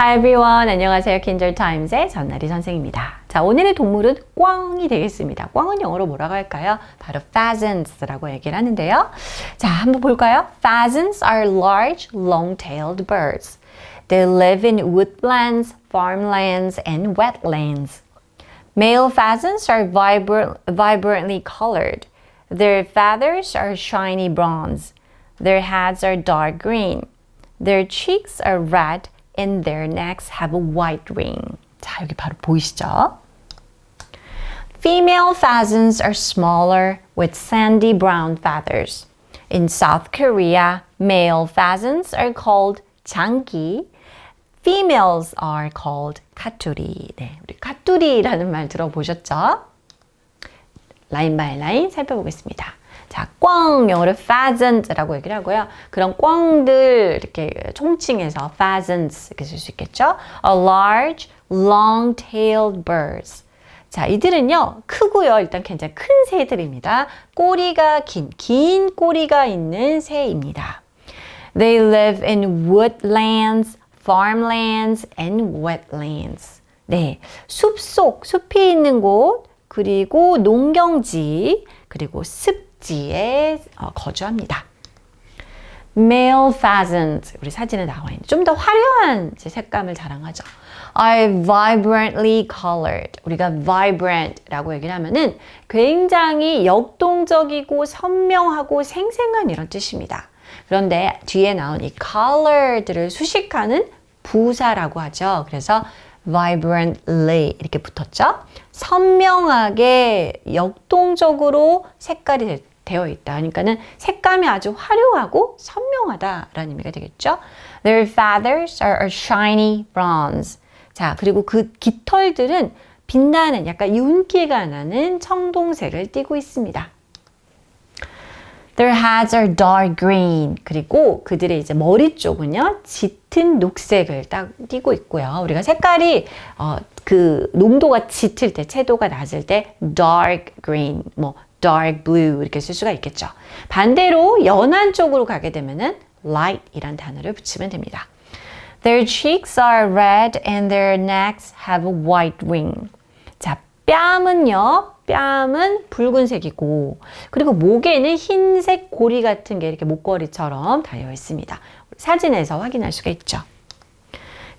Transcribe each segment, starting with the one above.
Hi everyone. 안녕하세요. 킨절타임즈의 전나리 선생입니다. 자, 오늘의 동물은 꿩이 되겠습니다. 꿩은 영어로 뭐라고 할까요? 바로 pheasants라고 얘기를 하는데요. 자, 한번 볼까요? Pheasants are large, long-tailed birds. They live in woodlands, farmlands, and wetlands. Male pheasants are vibrant, vibrantly colored. Their feathers are shiny bronze. Their heads are dark green. Their cheeks are red and their necks have a white ring. 자, 여기 바로 보이시죠? Female pheasants are smaller with sandy brown feathers. In South Korea, male pheasants are called 장기. Females are called 카투리. 네, 우리 카투리라는 말 들어보셨죠? 라인 바이 라인 살펴보겠습니다. 자, 꿩 영어로 pheasant라고 얘기를 하고요. 그런 꿩들 이렇게 총칭해서 pheasants 이렇게 쓸 수 있겠죠. A large, long-tailed birds. 자, 이들은요, 크고요. 일단 굉장히 큰 새들입니다. 꼬리가 긴, 긴 꼬리가 있는 새입니다. They live in woodlands, farmlands, and wetlands. 네, 숲속, 숲이 있는 곳, 그리고 농경지, 그리고 습 지에 어, 거주합니다. male pheasant 우리 사진에 나와 있는 좀 더 화려한 색감을 자랑하죠. are vibrantly colored. 우리가 vibrant라고 얘기를 하면은 굉장히 역동적이고 선명하고 생생한 이런 뜻입니다. 그런데 뒤에 나온 이 colored를 수식하는 부사라고 하죠. 그래서 vibrantly 이렇게 붙었죠. 선명하게 역동적으로 색깔이 되어 있다. 그러니까는 색감이 아주 화려하고 선명하다라는 의미가 되겠죠. Their feathers are a shiny bronze. 자, 그리고 그 깃털들은 빛나는 약간 윤기가 나는 청동색을 띠고 있습니다. Their heads are dark green. 그리고 그들의 이제 머리 쪽은요, 짙은 녹색을 딱 띠고 있고요. 우리가 색깔이 어, 그 농도가 짙을 때, 채도가 낮을 때 dark green, 뭐 dark blue 이렇게 쓸 수가 있겠죠. 반대로 연한 쪽으로 가게 되면은 light이란 단어를 붙이면 됩니다. Their cheeks are red and their necks have a white ring. 자, 뺨은요. 뺨은 붉은색이고 그리고 목에는 흰색 고리 같은 게 이렇게 목걸이처럼 달려 있습니다. 사진에서 확인할 수가 있죠.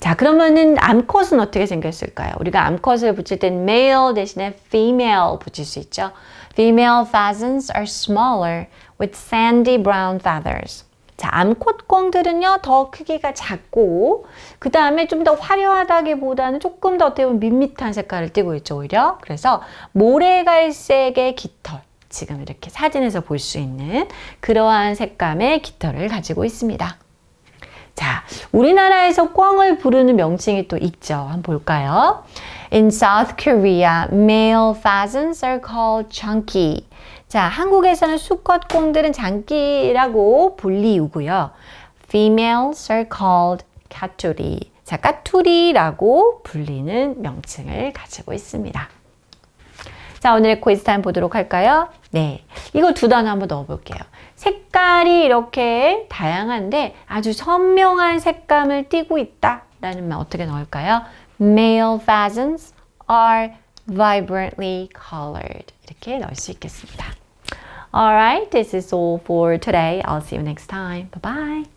자, 그러면은 암컷은 어떻게 생겼을까요? 우리가 암컷을 붙일 땐 male 대신에 female 붙일 수 있죠. Female pheasants are smaller with sandy brown feathers. 자, 암컷 꿩들은요, 더 크기가 작고, 그 다음에 좀 더 화려하다기보다는 조금 더 어떻게 보면 밋밋한 색깔을 띠고 있죠, 오히려. 그래서 모래갈색의 깃털. 지금 이렇게 사진에서 볼 수 있는 그러한 색감의 깃털을 가지고 있습니다. 자, 우리나라에서 꿩을 부르는 명칭이 또 있죠. 한번 볼까요? In South Korea, male pheasants are called chunky. 자, 한국에서는 수컷 꽁들은 장기라고 불리우고요. Females are called 까투리. 자, 까투리라고 불리는 명칭을 가지고 있습니다. 자, 오늘의 quiz 타임 보도록 할까요? 네. 이거 두 단어 한번 넣어볼게요. 색깔이 이렇게 다양한데 아주 선명한 색감을 띠고 있다. 라는 말 어떻게 넣을까요? Male pheasants are vibrantly colored. 이렇게 넣을 수 있겠습니다. Alright, this is all for today. I'll see you next time. Bye bye.